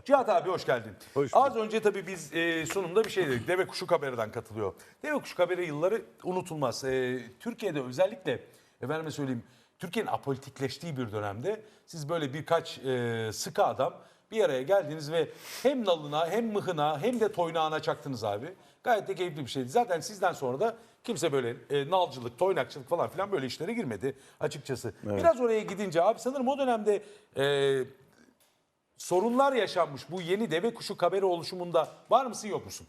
Cihat abi hoş geldin. Hoş Az önce tabii biz e, sunumda bir şey dedik. Deve Kuşu Haber'den katılıyor. Deve Kuşu Haber'i yılları unutulmaz. E, Türkiye'de özellikle efendime söyleyeyim Türkiye'nin apolitikleştiği bir dönemde siz böyle birkaç e, sıkı adam bir araya geldiniz ve hem nalına hem mıhına hem de toynağına çaktınız abi. Gayet de keyifli bir şeydi. Zaten sizden sonra da kimse böyle e, nalcılık, toynakçılık falan filan böyle işlere girmedi açıkçası. Biraz oraya gidince abi sanırım o dönemde e, sorunlar yaşanmış bu yeni deve kuşu kaberi oluşumunda var mısın yok musun?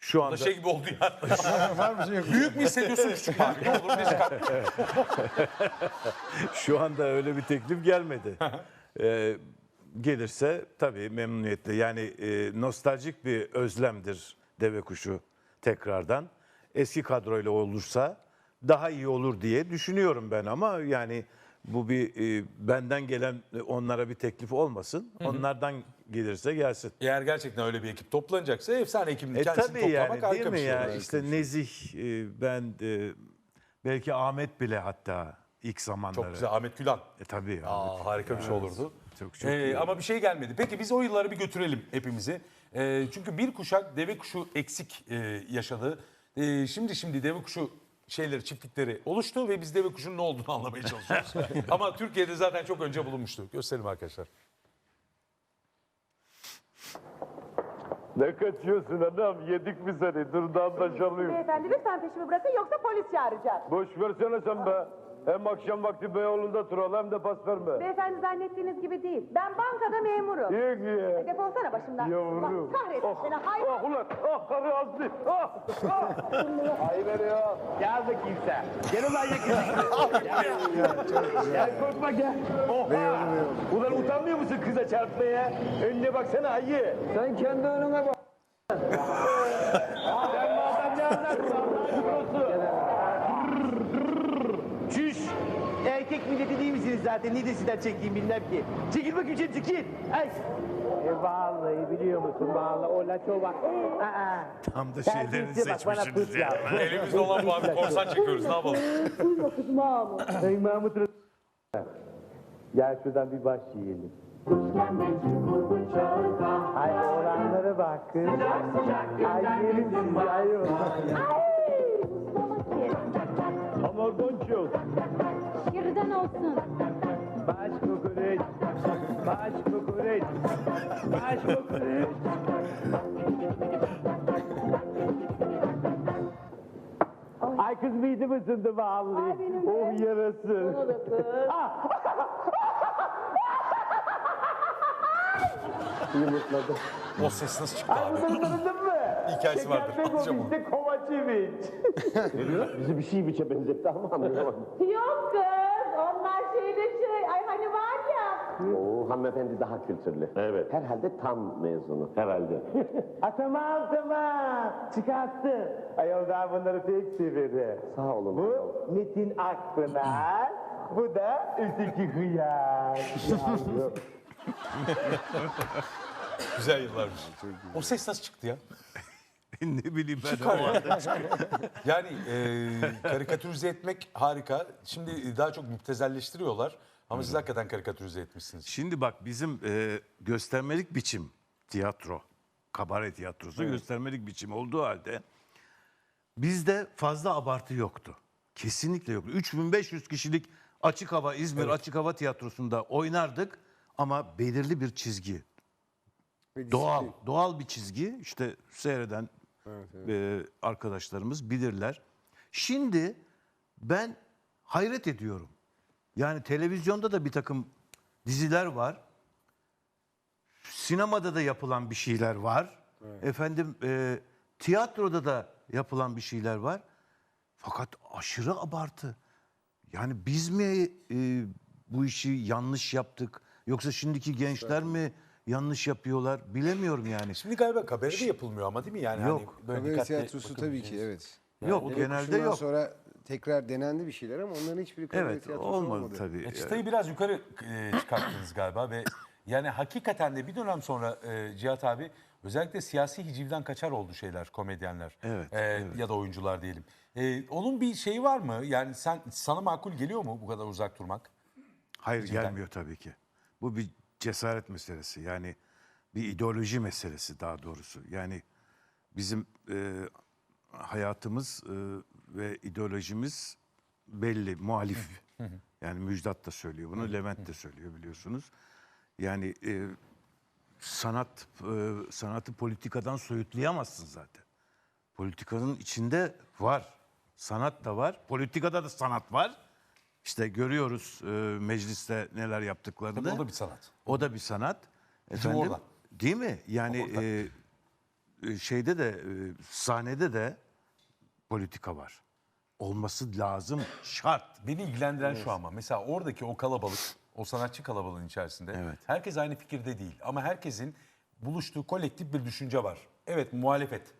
Şu anda da şey gibi oldu yani. Var mısın yok? Büyük mü hissediyorsun küçük mü? Ne olur ne çıkar? şu anda öyle bir teklif gelmedi. Ee, gelirse tabii memnuniyetle. Yani e, nostaljik bir özlemdir deve kuşu tekrardan. Eski kadroyla olursa daha iyi olur diye düşünüyorum ben ama yani bu bir e, benden gelen e, onlara bir teklif olmasın. Onlardan gelirse gelsin. Eğer gerçekten öyle bir ekip toplanacaksa efsane ekibin E kendisini tabii toplamak yani harika değil bir mi şey. ya? İşte Nezih, e, ben e, belki Ahmet bile hatta ilk zamanları. Çok güzel Ahmet Gülan. E tabii. Ahmet. Aa, harika bir şey olurdu. Çok çok Ee, iyi. ama bir şey gelmedi. Peki biz o yılları bir götürelim hepimizi. Ee, çünkü bir kuşak deve kuşu eksik e, yaşadı. Ee, şimdi şimdi deve kuşu şeyleri, çiftlikleri oluştu ve biz deve kuşunun ne olduğunu anlamaya çalışıyoruz. ama Türkiye'de zaten çok önce bulunmuştu. Gösterelim arkadaşlar. Ne kaçıyorsun adam? Yedik mi seni? Dur da anlaşalım. Beyefendi lütfen peşimi bırakın yoksa polis çağıracağım. Boş versene sen be. Hem akşam vakti Beyoğlu'nda turalım hem de pas verme. Beyefendi zannettiğiniz gibi değil. Ben bankada memurum. İyi ki. Defolsana başımdan. Yavrum. Allah kahretsin Oh, seni hayvan. ah ulan. Ah karı azdı. Ah. Ah. Hayır ya. Gel bakayım sen. Gel ulan. Gel. Gel korkma gel. Oha. Ulan utanmıyor musun kıza çarpmaya? Önüne baksana ayı. Sen kendi önüne bak. Sen bu adam ne anlarsın Allah'ın kurusu. Çüş. Erkek milleti değil misiniz zaten? Ne de sizden çekeyim bilmem ki. Çekil bakayım çekil çekil. Ay. E vallahi biliyor musun vallahi o laço bak. Aa. Tam da şeylerini bak bana seçmişsiniz ya. yapma. Elimizde olan bu abi korsan çekiyoruz ne yapalım? Sayın Mahmut Gel şuradan bir baş yiyelim. Ay oranlara bak kız. Ay yerim sizi ay Ama gonço. Geriden olsun. Baş kokoreç. Baş kokoreç. Baş kokoreç. Ay kız midem ısındı vallahi. Ay benim de. oh yarası. Ah! O ses nasıl çıktı Ay abi? bunları tanıdın mı? Hikayesi vardır. Şeker Anlatacağım onu. Kovacevic. ne diyor? Bizi bir şey biçe benzetti ama anlayamadım. Yok kız. Onlar şeyde şey. Ay hani var ya. Oo, hanımefendi daha kültürlü. Evet. Herhalde tam mezunu. Herhalde. Ha tamam tamam. Çıkarttı. Ayol ben bunları pek severim. Sağ olun. Bu Metin Akpınar. Bu da Öteki Hıyar. Yavrum. Güzel yıllarmış. O ses nasıl çıktı ya? ne bileyim ben. Çıkar o. Yani e, karikatürize etmek harika. Şimdi daha çok müptezelleştiriyorlar. Ama siz hakikaten karikatürize etmişsiniz. Şimdi bak bizim e, göstermelik biçim tiyatro, kabare tiyatrosu göstermelik biçim olduğu halde bizde fazla abartı yoktu. Kesinlikle yoktu. 3500 kişilik açık hava İzmir açık hava tiyatrosunda oynardık ama belirli bir çizgi. Doğal, doğal bir çizgi. İşte seyreden e, arkadaşlarımız bilirler. Şimdi ben hayret ediyorum. Yani televizyonda da bir takım diziler var. Sinemada da yapılan bir şeyler var. Efendim e, tiyatroda da yapılan bir şeyler var. Fakat aşırı abartı. Yani biz mi e, bu işi yanlış yaptık? Yoksa şimdiki gençler mi yanlış yapıyorlar? Bilemiyorum yani. Şimdi galiba kabare de yapılmıyor ama değil mi? Yani Yok. Hani böyle dikkatli tiyatrosu tabii ki evet. yok Deve genelde yok. sonra tekrar denendi bir şeyler ama onların hiçbiri kabare Evet tiyatrosu olmadı, olmadı. tabii. E, çıtayı biraz yukarı e, çıkarttınız galiba ve yani hakikaten de bir dönem sonra e, Cihat abi özellikle siyasi hicivden kaçar oldu şeyler komedyenler Evet, E, ya da oyuncular diyelim. E, onun bir şeyi var mı? Yani sen sana makul geliyor mu bu kadar uzak durmak? Hayır gelmiyor tabii ki. Bu bir cesaret meselesi. Yani bir ideoloji meselesi daha doğrusu. Yani bizim e, hayatımız e, ve ideolojimiz belli, muhalif. Yani Müjdat da söylüyor bunu, Levent de söylüyor biliyorsunuz. Yani e, sanat e, sanatı politikadan soyutlayamazsın zaten. Politikanın içinde var. Sanat da var. Politikada da sanat var. İşte görüyoruz e, mecliste neler yaptıklarını. Tabii o da bir sanat. O da bir sanat. Bizim Efendim, orada. Değil mi? Yani e, e, şeyde de e, sahnede de politika var. Olması lazım, şart. Beni ilgilendiren şu ama mesela oradaki o kalabalık, o sanatçı kalabalığın içerisinde Evet. herkes aynı fikirde değil. Ama herkesin buluştuğu kolektif bir düşünce var. Evet muhalefet.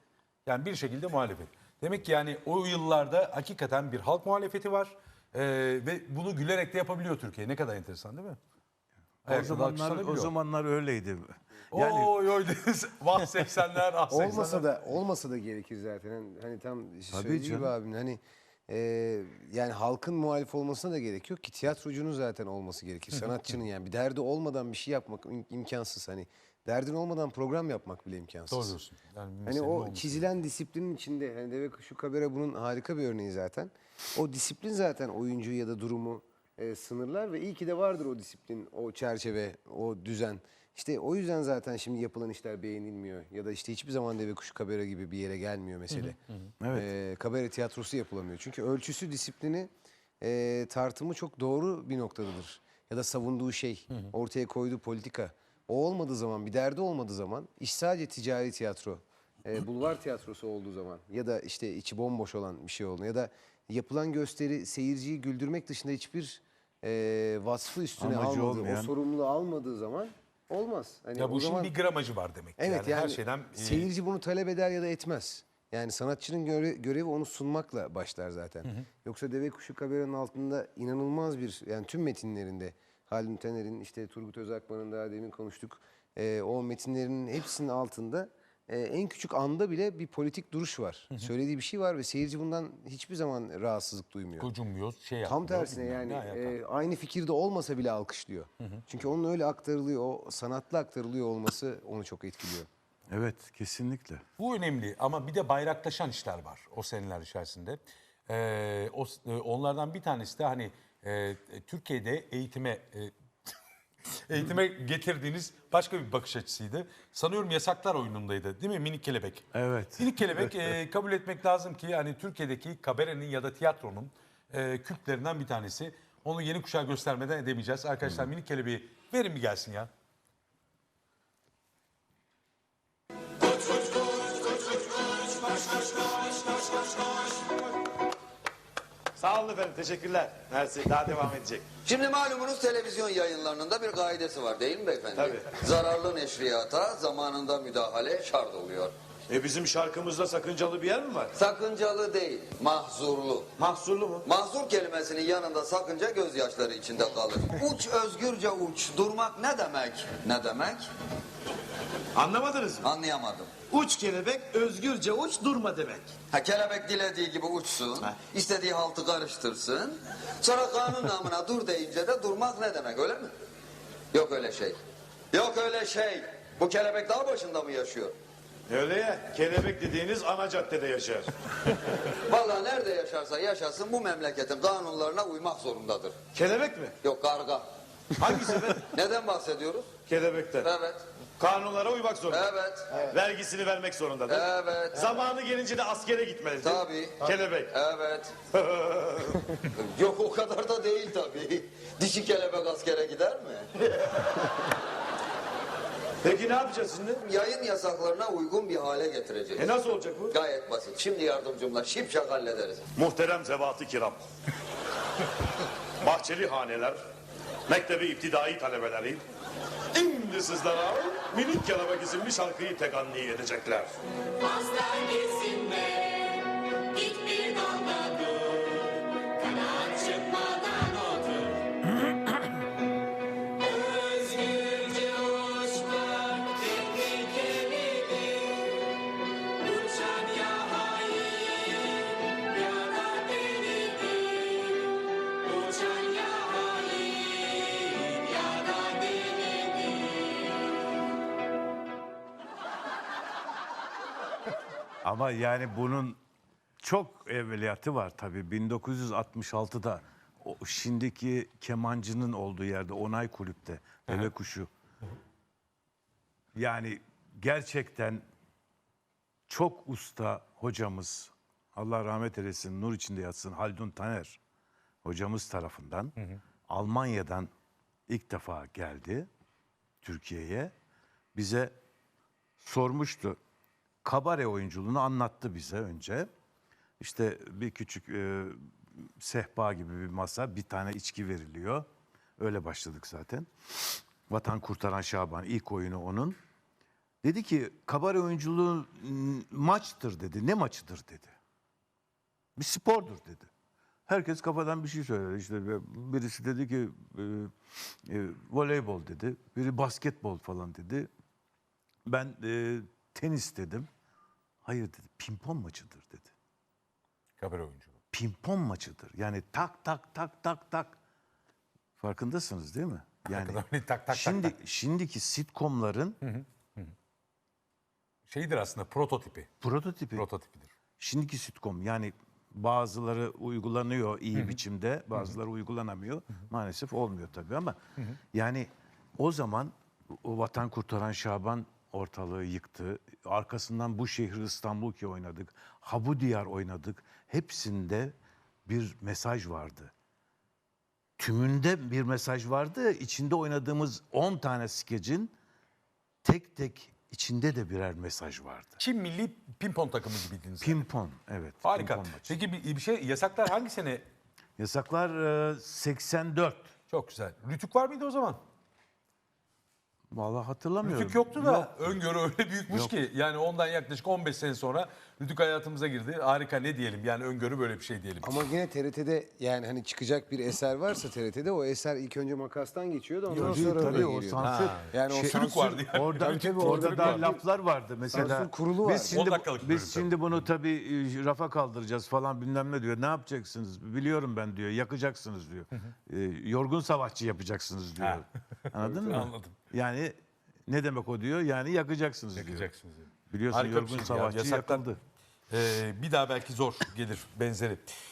Yani bir şekilde muhalefet. Demek ki yani o yıllarda hakikaten bir halk muhalefeti var. Ee, ve bunu gülerek de yapabiliyor Türkiye. Ne kadar enteresan değil mi? O Ayakta zamanlar, o zamanlar öyleydi. Yani. Oy oy. Vah 80'ler ah 80'ler. Olmasa da olmasa da gerekir zaten. Hani, hani tam söylediği gibi canım. abim hani e, yani halkın muhalif olmasına da gerek yok ki tiyatrocunun zaten olması gerekir. Sanatçının yani bir derdi olmadan bir şey yapmak im- imkansız. Hani derdin olmadan program yapmak bile imkansız. Doğru diyorsun. Yani Hani o çizilen disiplinin içinde hani Deve Kuşu Kabera bunun harika bir örneği zaten. O disiplin zaten oyuncuyu ya da durumu e, sınırlar ve iyi ki de vardır o disiplin, o çerçeve, o düzen. İşte o yüzden zaten şimdi yapılan işler beğenilmiyor ya da işte hiçbir zaman Deve Kuşu Kabera gibi bir yere gelmiyor mesele. Evet. E, kabare tiyatrosu yapılamıyor. Çünkü ölçüsü, disiplini, e, tartımı çok doğru bir noktadadır. Ya da savunduğu şey, ortaya koyduğu politika. O olmadığı zaman, bir derdi olmadığı zaman iş sadece ticari tiyatro, e, bulvar tiyatrosu olduğu zaman ya da işte içi bomboş olan bir şey olduğu ya da yapılan gösteri seyirciyi güldürmek dışında hiçbir e, vasfı üstüne Amacı almadığı, olmayan. o sorumluluğu almadığı zaman olmaz. Hani Ya bu işin zaman- bir gramajı var demek. ki. Evet yani, her şeyden e, seyirci bunu talep eder ya da etmez. Yani sanatçının göre- görevi onu sunmakla başlar zaten. Yoksa Deve Kuşu Kabera'nın altında inanılmaz bir yani tüm metinlerinde Haldun Taner'in işte Turgut Özakman'ın daha demin konuştuk. e, o metinlerinin hepsinin altında e, en küçük anda bile bir politik duruş var. Söylediği bir şey var ve seyirci bundan hiçbir zaman rahatsızlık duymuyor. gocunmuyor, şey Tam tersine yani e, aynı fikirde olmasa bile alkışlıyor. Çünkü onun öyle aktarılıyor, o sanatlı aktarılıyor olması onu çok etkiliyor. evet kesinlikle. Bu önemli ama bir de bayraklaşan işler var o seneler içerisinde. Ee, o, e, onlardan bir tanesi de hani e, Türkiye'de eğitime e, eğitime getirdiğiniz başka bir bakış açısıydı. Sanıyorum yasaklar oyunundaydı değil mi Minik Kelebek? Evet. Minik Kelebek e, kabul etmek lazım ki hani Türkiye'deki kabarenin ya da tiyatronun e, kültlerinden bir tanesi. Onu yeni kuşağa göstermeden edemeyeceğiz. Arkadaşlar Minik Kelebeği verin bir gelsin ya. Sağ olun efendim teşekkürler. Mersi daha devam edecek. Şimdi malumunuz televizyon yayınlarının da bir kaidesi var değil mi beyefendi? Tabii. Zararlı neşriyata zamanında müdahale şart oluyor. E bizim şarkımızda sakıncalı bir yer mi var? Sakıncalı değil, mahzurlu. Mahsurlu mu? Mahzur kelimesinin yanında sakınca gözyaşları içinde kalır. Uç özgürce uç. Durmak ne demek? Ne demek? Anlamadınız mı? Anlayamadım. Uç kelebek özgürce uç durma demek. Ha, kelebek dilediği gibi uçsun, Ha. istediği haltı karıştırsın. Sonra kanun namına dur deyince de durmak ne demek öyle mi? Yok öyle şey. Yok öyle şey. Bu kelebek dağ başında mı yaşıyor? Öyle ya kelebek dediğiniz ana caddede yaşar. Vallahi nerede yaşarsa yaşasın bu memleketin kanunlarına uymak zorundadır. kelebek mi? Yok karga. Hangisi efendim? Neden bahsediyoruz? Kelebekten. Evet. Kanunlara uymak zorunda. Evet. Vergisini vermek zorundadır. Evet. Zamanı gelince de askere gitmelidir. Tabii. Kelebek. Evet. Yok o kadar da değil tabii. Dişi kelebek askere gider mi? Peki ne yapacağız şimdi? Yayın yasaklarına uygun bir hale getireceğiz. E nasıl olacak bu? Gayet basit. Şimdi yardımcımla şipşak hallederiz. Muhterem zevat-ı kiram. Bahçeli haneler, mektebi iptidai talebeleri, şimdi sizlere minik kelebek isimli şarkıyı teganni edecekler. Aslan gitsinler, Ama yani bunun çok evveliyatı var tabii. 1966'da o şimdiki kemancının olduğu yerde Onay Kulüp'te Deve Kuşu. Yani gerçekten çok usta hocamız Allah rahmet eylesin nur içinde yatsın Haldun Taner hocamız tarafından Almanya'dan ilk defa geldi Türkiye'ye. Bize sormuştu. Kabare oyunculuğunu anlattı bize önce. İşte bir küçük e, sehpa gibi bir masa, bir tane içki veriliyor. Öyle başladık zaten. Vatan Kurtaran Şaban ilk oyunu onun. Dedi ki kabare oyunculuğu maçtır dedi. Ne maçıdır dedi. Bir spordur dedi. Herkes kafadan bir şey söyledi. İşte birisi dedi ki e, e, voleybol dedi. Biri basketbol falan dedi. Ben e, tenis dedim. Hayır dedi. Pimpon maçıdır dedi. Kabare oyunculuğu. Pimpon maçıdır. Yani tak tak tak tak tak. Farkındasınız değil mi? Yani tak tak tak şimdi şimdiki sitcomların Şeydir aslında prototipi. prototipi. Prototipidir. Şimdiki sitcom yani bazıları uygulanıyor iyi biçimde, bazıları uygulanamıyor. Maalesef olmuyor tabii ama yani o zaman o Vatan Kurtaran Şaban ortalığı yıktı. Arkasından bu şehir İstanbul ki oynadık. Habu Diyar oynadık. Hepsinde bir mesaj vardı. Tümünde bir mesaj vardı. İçinde oynadığımız 10 tane skecin tek tek içinde de birer mesaj vardı. Çin milli pimpon takımı gibiydiniz. Pimpon, evet. Harika. pimpon maçı. Peki bir, bir şey yasaklar hangi sene? Yasaklar e, 84. Çok güzel. Rütük var mıydı o zaman? Vallahi hatırlamıyorum. Rütük yoktu da Yok. öngörü öyle büyükmüş ki. Yani ondan yaklaşık 15 sene sonra Rütük hayatımıza girdi. Harika ne diyelim yani öngörü böyle bir şey diyelim. Ama yine TRT'de yani hani çıkacak bir eser varsa TRT'de o eser ilk önce makastan geçiyordu ondan Değil, sonra tabii o sansür. Yani o Şey- sansür vardı yani. Orada, Tabii, tabii, orada da bir- laflar vardı mesela. Sansür kurulu Biz vardı. şimdi, 10 dakikalık biz bölüm şimdi bunu tabii e, rafa kaldıracağız falan bilmem ne diyor. Ne yapacaksınız? Biliyorum ben diyor. Yakacaksınız diyor. E, yorgun savaşçı yapacaksınız diyor. Anladın mı? Anladım. Yani ne demek o diyor? Yani yakacaksınız, diyor. Yakacaksınız. yani. Biliyorsun Harika bir yorgun şey ya. savaşçı Yasaklar- yakıldı. Ee, bir daha belki zor gelir benzeri.